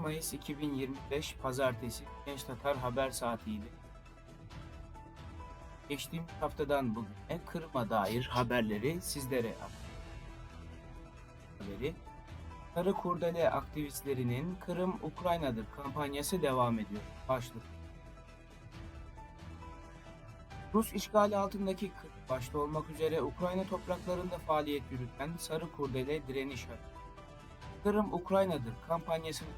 5 Mayıs 2025 Pazartesi Genç Tatar Haber Saati'ydi. Geçtiğimiz haftadan bugüne Kırım'a dair haberleri sizlere haberi. Sarı Kurdele aktivistlerinin Kırım Ukrayna'dır kampanyası devam ediyor. Başlık. Rus işgali altındaki Kırım başta olmak üzere Ukrayna topraklarında faaliyet yürüten Sarı Kurdele direniş hareketi. Kırım Ukrayna'dır kampanyasını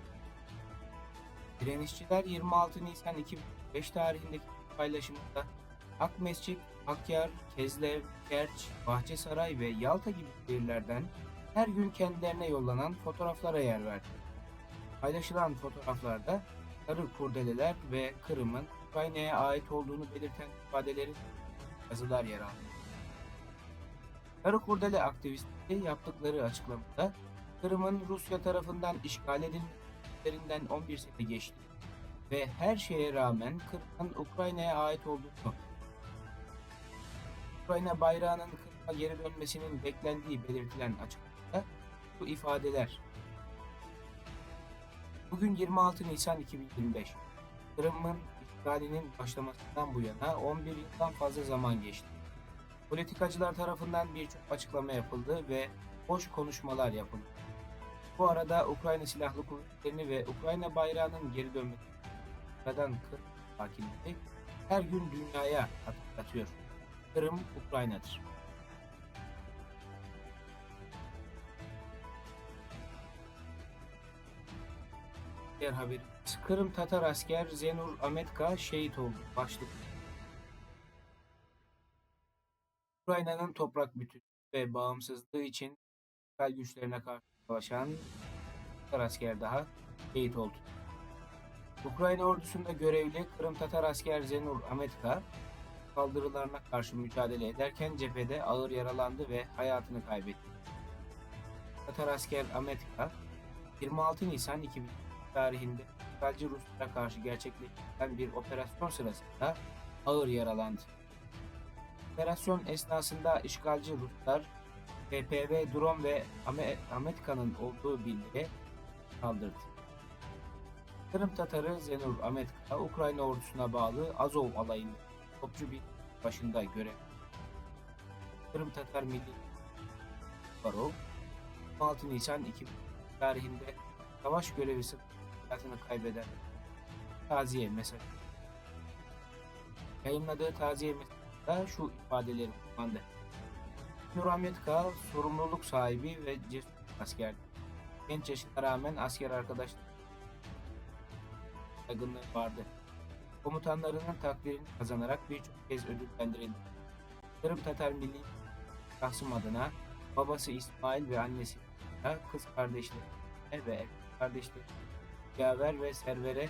Direnişçiler 26 Nisan 2005 tarihindeki paylaşımında Akmescik, Akyar, Kezlev, Kerç, Bahçesaray ve Yalta gibi şehirlerden her gün kendilerine yollanan fotoğraflara yer verdi. Paylaşılan fotoğraflarda sarı kurdeleler ve Kırım'ın Ukrayna'ya ait olduğunu belirten ifadelerin yazılar yer aldı. Sarı kurdele aktivistleri yaptıkları açıklamada Kırım'ın Rusya tarafından işgal edilmelerinden 11 sene geçti ve her şeye rağmen Kırım'ın Ukrayna'ya ait olduğunu Ukrayna bayrağının Kırım'a geri dönmesinin beklendiği belirtilen açıklamada bu ifadeler Bugün 26 Nisan 2025. Kırım'ın işgalinin başlamasından bu yana 11 yıldan fazla zaman geçti. Politikacılar tarafından birçok açıklama yapıldı ve hoş konuşmalar yapıldı. Bu arada Ukrayna Silahlı Kuvvetleri'ni ve Ukrayna bayrağının geri dönmesi Kırım hakimiyeti her gün dünyaya hatırlatıyor. Kırım Ukrayna'dır. Diğer haberimiz Kırım Tatar asker Zenur Ametka şehit oldu. Başlık. Ukrayna'nın toprak bütünlüğü ve bağımsızlığı için güçlerine karşı savaşan Tatar asker daha şehit oldu. Ukrayna ordusunda görevli Kırım Tatar asker Zenur Ametka saldırılarına karşı mücadele ederken cephede ağır yaralandı ve hayatını kaybetti. Tatar asker Ametka 26 Nisan 2000 tarihinde işgalci Ruslara karşı gerçekleştirilen bir operasyon sırasında ağır yaralandı. Operasyon esnasında işgalci Ruslar PPV drone ve Ame- Ametka'nın olduğu bildiri kaldırdı. Kırım Tatarı Zenur Ametka, Ukrayna ordusuna bağlı Azov alayının topçu bir başında görev. Kırım Tatar Milli Barov 16 Nisan 2000 tarihinde savaş sırasında hayatını kaybeden taziye mesajı. Yayınladığı taziye mesajında şu ifadeleri kullandı. Nur Ametka sorumluluk sahibi ve cesur askerdi. Genç yaşına rağmen asker arkadaşlığı saygınlığı vardı. Komutanlarının takdirini kazanarak birçok kez ödüllendirildi. Kırım Tatar Milli Kasım adına babası İsmail ve annesi kız kardeşleri ve kardeşleri Yaver ve Server'e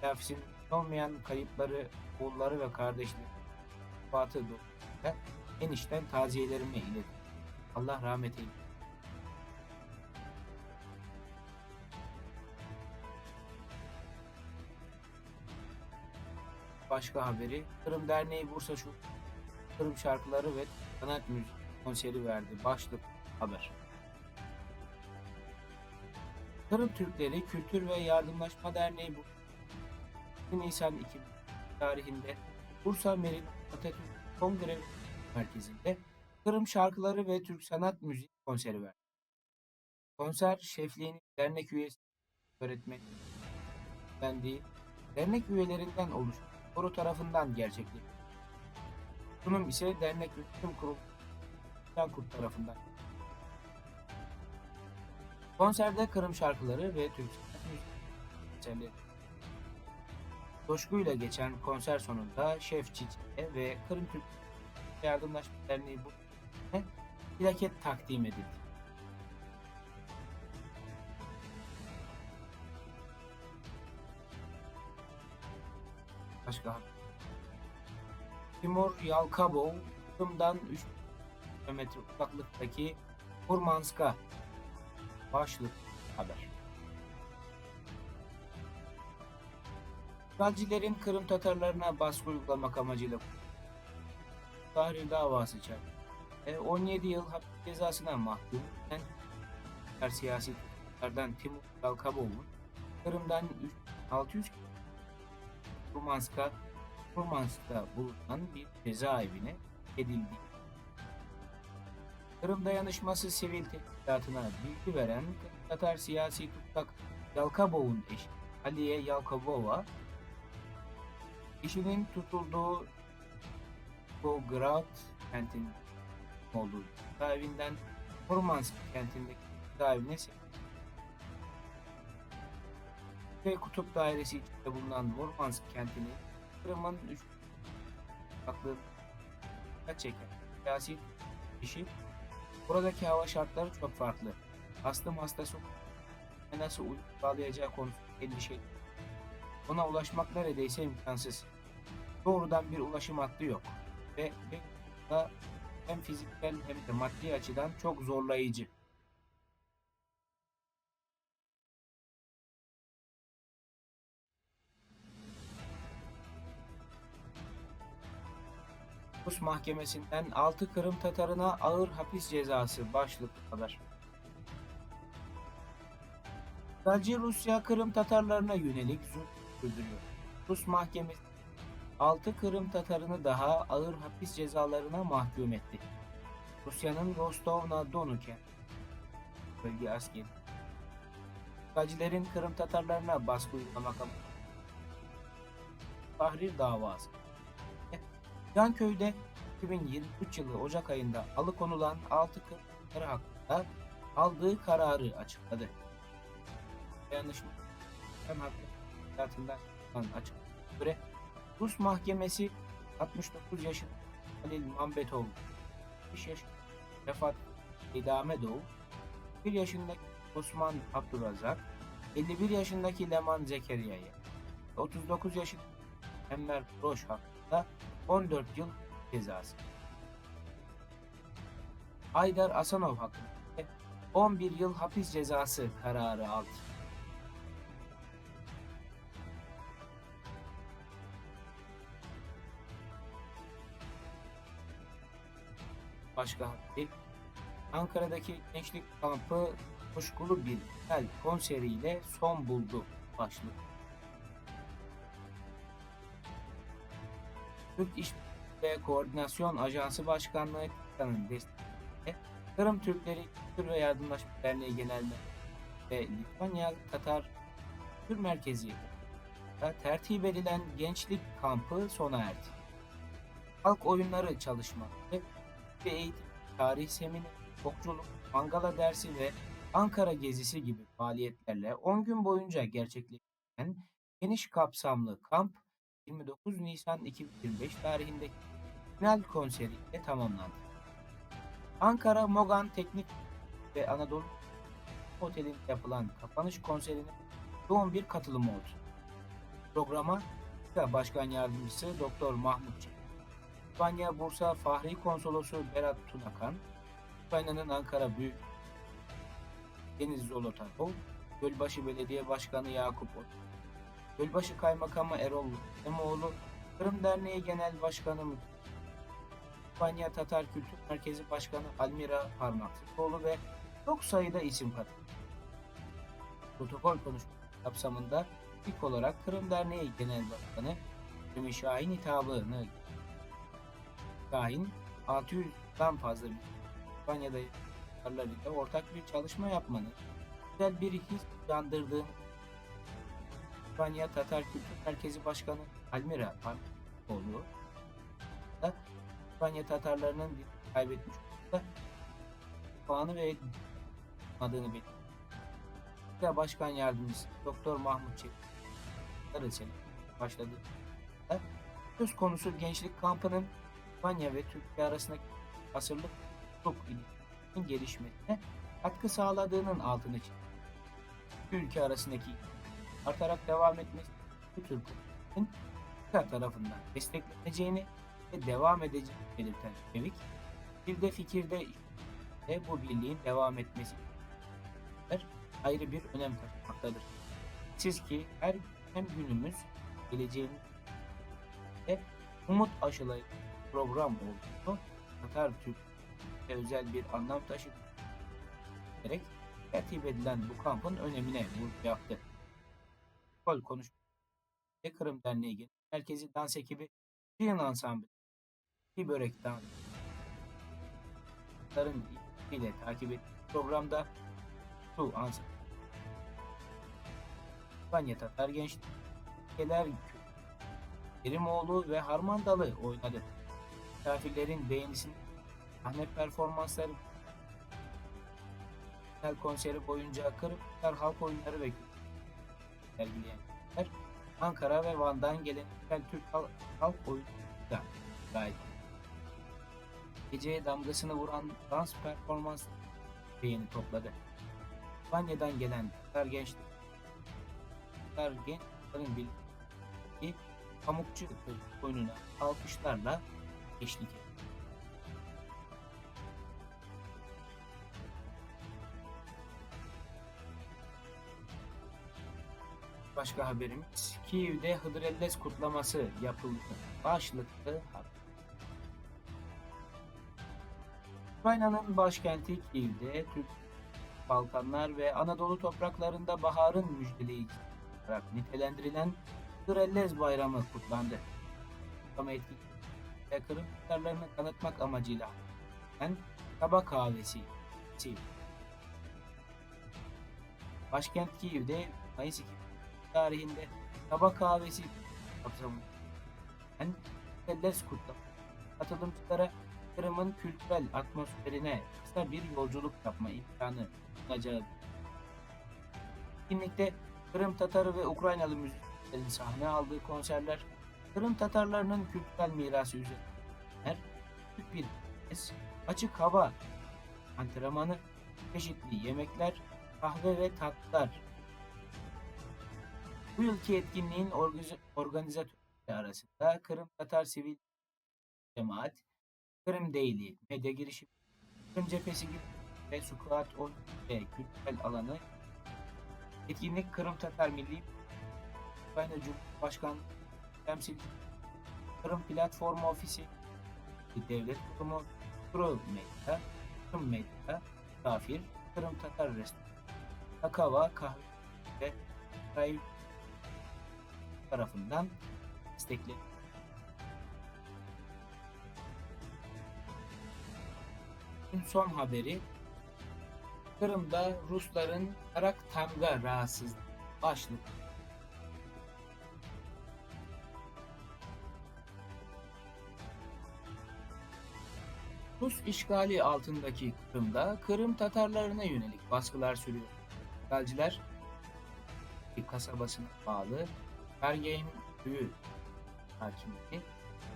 telafisinin olmayan kayıpları, oğulları ve kardeşleri Fatı dolayısıyla en içten taziyelerimi iletin. Allah rahmet eylesin. Başka haberi Kırım Derneği Bursa Şu Kırım şarkıları ve sanat müziği konseri verdi. Başlık haber. Kırım Türkleri Kültür ve Yardımlaşma Derneği bu Nisan 2000 tarihinde Bursa Merin Atatürk Kongre Merkezi'nde Kırım şarkıları ve Türk sanat müziği konseri verdi. Konser şefliğini dernek üyesi öğretmeni dendiği dernek üyelerinden oluşan koro tarafından gerçekleşti. Sunum ise dernek yönetim kurulu Kurt tarafından. Konserde Kırım şarkıları ve Türk sanat müziği. Coşkuyla geçen konser sonunda Şef Çiçek'e ve Kırım Türk Yardımlaşma Derneği bu plaket takdim edildi. Başka Timur Yalkabov Kırım'dan 3 kilometre uzaklıktaki Murmansk'a başlık haber. İşgalcilerin Kırım Tatarlarına baskı uygulamak amacıyla tahrir davası açar. E, 17 yıl hapis cezasına mahkum edilen siyasi tutuklardan Timur Yalkabov'un Kırım'dan 600 Murmansk'a Murmansk'ta bulunan bir cezaevine edildi. Kırım dayanışması sivil teşkilatına bilgi veren Tatar siyasi tutsak Yalkabov'un eşi Aliye Yalkabova eşinin tutulduğu Volgograd kentinin olduğu cezaevinden Murmansk kentindeki cezaevine ve Kutup Dairesi içinde bulunan Murmansk kentini Kırım'ın üç farklı çeken siyasi kişi buradaki hava şartları çok farklı. Astım hastası nasıl uyum sağlayacağı konusunda endişeli. Ona ulaşmak neredeyse imkansız. Doğrudan bir ulaşım hattı yok. Ve, hem fiziksel hem de maddi açıdan çok zorlayıcı. Rus mahkemesinden 6 Kırım Tatarına ağır hapis cezası başlıklı haber. İşgalci Rusya Kırım Tatarlarına yönelik zulüm sürdürüyor. Rus mahkemesi 6 Kırım Tatarını daha ağır hapis cezalarına mahkum etti. Rusya'nın Rostov-na-Donu kenti bölge askeri. İşgalcilerin Kırım Tatarlarına baskı uygulamak amacıyla tahrir davası. Canköy'de 2023 yılı Ocak ayında alıkonulan 6 Kırım Tatarı hakkında aldığı kararı açıkladı. Dayanışma hem hakkı hayatından açık göre Rus mahkemesi 69 yaşında Halil Mambetov 5 yaş Refat İdamedov 1 yaşındaki Osman Abdurazak 51 yaşındaki Leman Zekeriya'ya 39 yaşındaki Enver Roş hakkında 14 yıl cezası. Haydar Asanov hakkında 11 yıl hapis cezası kararı aldı. Başka haberi Ankara'daki gençlik kampı coşkulu bir tel konseriyle son buldu başlık. Türk İş ve Koordinasyon Ajansı Başkanlığı TİKA'nın desteğiyle Kırım Türkleri Kültür ve Yardımlaşma Derneği Genel Müdürü ve Litvanya Tatar Kültür Merkezi tertip edilen gençlik kampı sona erdi. Halk oyunları çalışmaları ve eğitim, tarih semini, okçuluk, mangala dersi ve Ankara gezisi gibi faaliyetlerle 10 gün boyunca gerçekleştirilen geniş kapsamlı kamp 29 Nisan 2025 tarihindeki final konseriyle tamamlandı. Ankara Mogan Teknik ve Anadolu Oteli'nde yapılan kapanış konserine yoğun bir katılım oldu. Programa Başkan Yardımcısı Doktor Mahmut Çelik, İspanya Bursa Fahri Konsolosu Berat Tunakan, Ukrayna'nın Ankara Büyük Deniz Zolotakov, Gölbaşı Belediye Başkanı Yakup Ot, Gölbaşı Kaymakamı Erol Emoğlu, Kırım Derneği Genel Başkanı İspanya Tatar Kültür Merkezi Başkanı Almira Parmaklıkoğlu ve çok sayıda isim katıldı. Protokol konuşması kapsamında ilk olarak Kırım Derneği Genel Başkanı Ümit Şahin hitabını Şahin 600'den fazla bir İspanya'da ile ortak bir çalışma yapmanın güzel bir his uyandırdığını İspanya Tatar Kültür Merkezi Başkanı Almira Parkoğlu da İspanya Tatarlarının kaybetmiş da puanı ve adını belirtti. Başkan Yardımcısı Doktor Mahmut Çelik başladı. Söz konusu gençlik kampının İspanya ve Türkiye arasındaki asırlık çok ilişkinin gelişmesine katkı sağladığının altını çizdi. Ülke arasındaki artarak devam etmesi bu tür Türkiye tarafından destekleneceğini ve devam edeceğini belirten Çevik, bir de fikirde ve bu birliğin devam etmesi ayrı bir önem taşımaktadır. Siz ki her hem günümüz geleceğimiz ve umut aşılayıcı program olduğunu Tatar Türk ve özel bir anlam taşıyarak tertip edilen bu kampın önemine vurgu yaptı. Rol konuşması Kırım Derneği Genel Merkezi Dans Ekibi Çiğin Ansamblı Bir Börek Dans ile takip ettiği programda Su Ansamblı İspanya Tatar Gençlik Keler Kerimoğlu ve Harman Dalı oynadı. Misafirlerin beğenisini sahne performansları Genel konseri boyunca Kırıklar halk oyunları ve sergileyenler Ankara ve Van'dan gelen Türk halk, oyunu da gayet geceye damgasını vuran dans performans beğeni topladı. İspanya'dan gelen Tatar gençler Tatar gençlerin bildiği Pamukçu oyununa alkışlarla eşlik etti. Başka haberimiz Kiev'de Hıdrellez kutlaması yapıldı. Başlıklı haber. Ukrayna'nın başkenti Kiev'de Türk Balkanlar ve Anadolu topraklarında baharın müjdeleyicisi olarak nitelendirilen Hıdrellez Bayramı kutlandı. Kutlama etkinliği ve Kırım Tatarlarını tanıtmak amacıyla yani Kaba Kahvesi Başkent Kiev'de Mayıs 2 tarihinde Kaba Kahvesi kapsamında Hıdrellez kutlama katılımcılara Kırım'ın kültürel atmosferine kısa bir yolculuk yapma imkanı sunacağı. Etkinlikte Kırım Tatarı ve Ukraynalı müzisyenlerin sahne aldığı konserler, Kırım Tatarlarının kültürel mirası üzerine büyük bir kes, açık hava antrenmanı, çeşitli yemekler, kahve ve tatlılar. Bu yılki etkinliğin organiz- organizatörleri arasında Kırım Tatar Sivil Cemaat, Kırım Daily, medya girişimi, Kırım Cephesi gibi ve 10 ve kültürel alanı etkinlik Kırım Tatar Milli Ukrayna Cumhurbaşkanlığı temsil Kırım Platformu Ofisi Devlet Kurumu Kuru Medya Kırım Medya Kafir Kırım Tatar Restoranı Kakava Kahve ve Ray tarafından desteklenir. son haberi Kırım'da Rusların Karak Tamga rahatsızlığı başlık. Rus işgali altındaki Kırım'da Kırım Tatarlarına yönelik baskılar sürüyor. İşgalciler kasabasına bağlı Ergeyn köyü hakimiyeti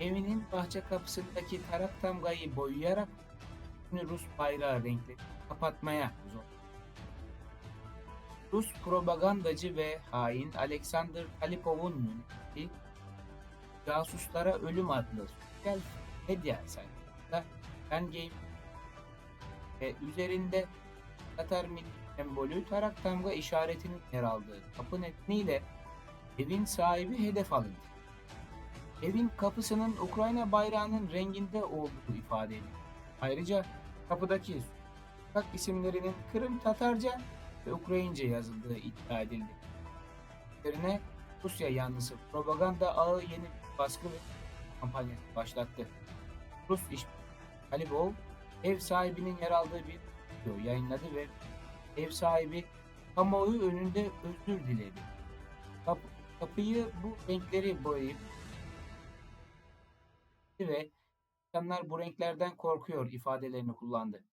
evinin bahçe kapısındaki tarak tamgayı boyayarak Rus bayrağı renkleri kapatmaya zor. Rus propagandacı ve hain Alexander Kalipov'un yönettiği Casuslara Ölüm adlı sosyal medya sayfasında Game ve üzerinde Tatar milli sembolü tarak tamga işaretinin yer aldığı kapı nedeniyle evin sahibi hedef alındı. Evin kapısının Ukrayna bayrağının renginde olduğu ifade edildi. Ayrıca kapıdaki sokak isimlerinin Kırım Tatarca ve Ukrayince yazıldığı iddia edildi. Üzerine Rusya yanlısı propaganda ağı yeni baskı kampanyası başlattı. Rus iş Kalibov ev sahibinin yer aldığı bir video yayınladı ve ev sahibi kamuoyu önünde özür diledi. Kap kapıyı bu renkleri boyayıp ve insanlar bu renklerden korkuyor ifadelerini kullandı.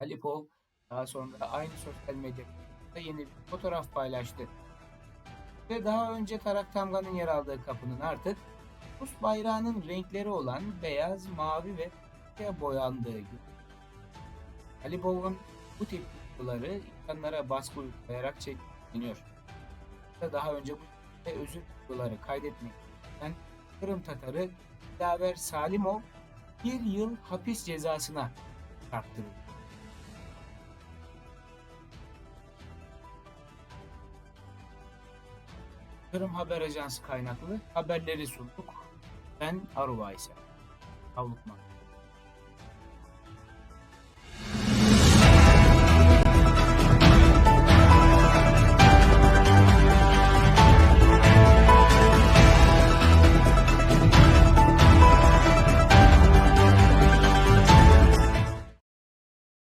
Alipov daha sonra aynı sosyal medyada yeni bir fotoğraf paylaştı. Ve daha önce Tarak Tamga'nın yer aldığı kapının artık Rus bayrağının renkleri olan beyaz, mavi ve siyah boyandığı gibi. Alipov'un bu tip videoları insanlara baskı uygulayarak çekiliyor. Daha önce bu özür videoları kaydetmekten Kırım Tatarı Dilaver Salimov bir yıl hapis cezasına çarptırıldı. Kırım Haber Ajansı kaynaklı haberleri sunduk. Ben Aruva ise. Avlukman.